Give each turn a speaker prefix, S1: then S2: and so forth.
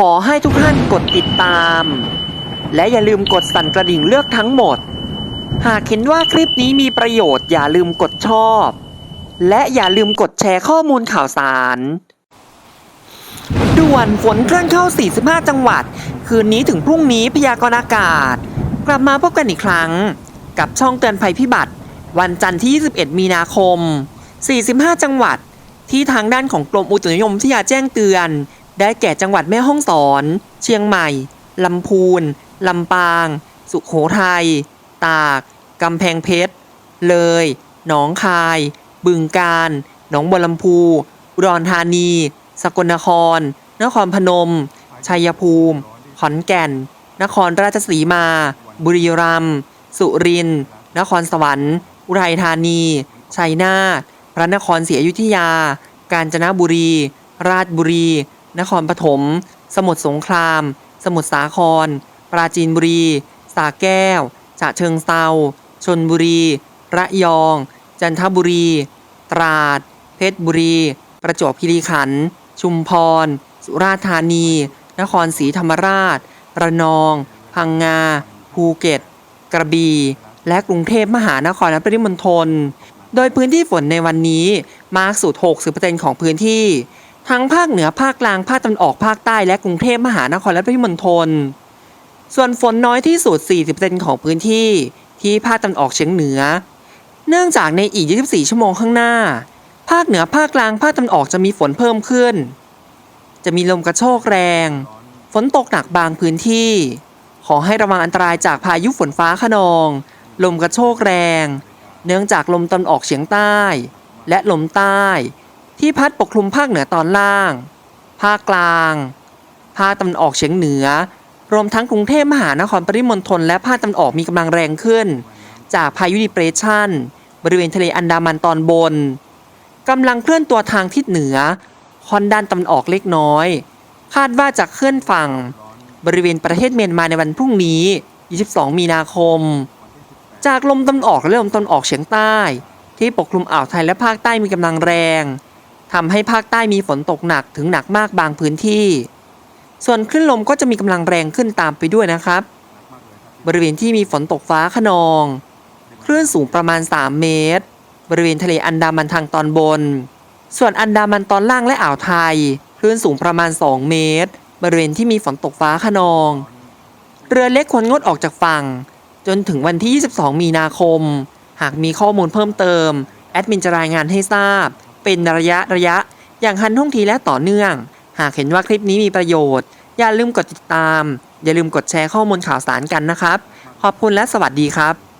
S1: ขอให้ทุกท่านกดติดตาม และอย่าลืมกดสั่นกระดิ่งเลือกทั้งหมด หากเห็นว่าคลิปนี้มีประโยชน์อย่าลืมกดชอบ และอย่าลืมกดแชร์ข้อมูลข่าวสารด่วนฝนเคลื่อนเข้า 45 จังหวัด คืนนี้ถึงพรุ่งนี้พยากรณ์อากาศ กลับมาพบกันอีกครั้ง กับช่องเตือนภัยพิบัติ วันจันทร์ที่ 21 มีนาคม 45 จังหวัด ที่ทางด้านของกรมอุตุนิยมวิทยาแจ้งเตือน ได้แก่จังหวัดแม่ฮ่องสอน เชียงใหม่ ลำพูน ลำปาง สุโขทัย ตาก กำแพงเพชร เลย หนองคาย บึงกาฬหนองบัวลำพูอุดรธานี สกลนคร นครพนม ชัยภูมิ ขอนแก่น นครราชสีมา บุรีรัมย์ สุรินทร์ นครสวรรค์ อุทัยธานี ชัยนาท พระนครศรีอยุธยา กาญจนบุรี ราชบุรี นครปฐม สมุทรสงคราม สมุทรสาคร ปราจีนบุรี สาแก้ว ฉะเชิงเซาชนบุรี ระยอง จันทบุรี ตราด เพชรบุรี ประจวบคีรีขันธ์ ชุมพร สุราษฎร์ธานี นครศรีธรรมราช ระนอง พังงา ภูเก็ต กระบี่ และกรุงเทพมหานครและปริมณฑล โดยพื้นที่ฝนในวันนี้มากสุด 60%ของพื้นที่ ทั้งภาคเหนือภาคกลางภาคตะวันออกภาคใต้และกรุงเทพมหานครและปริมณฑลส่วนฝนน้อยที่สุด 40%ของพื้นที่ที่ภาคตะวันออกเฉียงเหนือ เนื่องจากในอีก 24 ชั่วโมงข้างหน้า ภาคเหนือภาคกลางภาคตะวันออกจะมีฝนเพิ่มขึ้น จะมีลมกระโชกแรง ฝนตกหนักบางพื้นที่ ขอให้ระวังอันตรายจากพายุฝนฟ้าขนอง ลมกระโชกแรง เนื่องจากลมตะวันออกเฉียงใต้ และลมใต้ ที่พัดปกคลุมภาคเหนือตอนล่าง ภาคกลาง ภาคตะวันออกเฉียงเหนือ รวมทั้งกรุงเทพมหานครปริมณฑลและภาคตะวันออกมีกำลังแรงขึ้น จากพายุดิเปรสชันบริเวณทะเลอันดามันตอนบนกำลังเคลื่อนตัวทางทิศเหนือคอนด้านตะวันออกเล็กน้อย คาดว่าจะเคลื่อนฝั่ง บริเวณประเทศเมียนมาในวันพรุ่งนี้ 22 มีนาคม จากลมตะวันออกและลมตะวันออกเฉียงใต้ ที่ปกคลุมอ่าวไทยและภาคใต้มีกำลังแรง ทำให้ภาคใต้มีฝนตกหนักถึงหนักมากบางพื้นที่ ส่วนคลื่นลมก็จะมีกำลังแรงขึ้นตามไปด้วยนะครับ บริเวณที่มีฝนตกฟ้าขนอง คลื่นสูงประมาณ 3 เมตร บริเวณทะเลอันดามันทางตอนบน ส่วนอันดามันตอนล่างและอ่าวไทย คลื่นสูงประมาณ 2 เมตร บริเวณที่มีฝนตกฟ้าขนอง เรือเล็กควรงดออกจากฝั่ง จนถึงวันที่ 22 มีนาคม หากมีข้อมูลเพิ่มเติมแอดมินจะรายงานให้ทราบ เป็นระยะระยะ อย่างทันท่วงทีและต่อเนื่อง หากเห็นว่าคลิปนี้มีประโยชน์ อย่าลืมกดติดตาม อย่าลืมกดแชร์ข้อมูลข่าวสารกันนะครับ ขอบคุณและสวัสดีครับ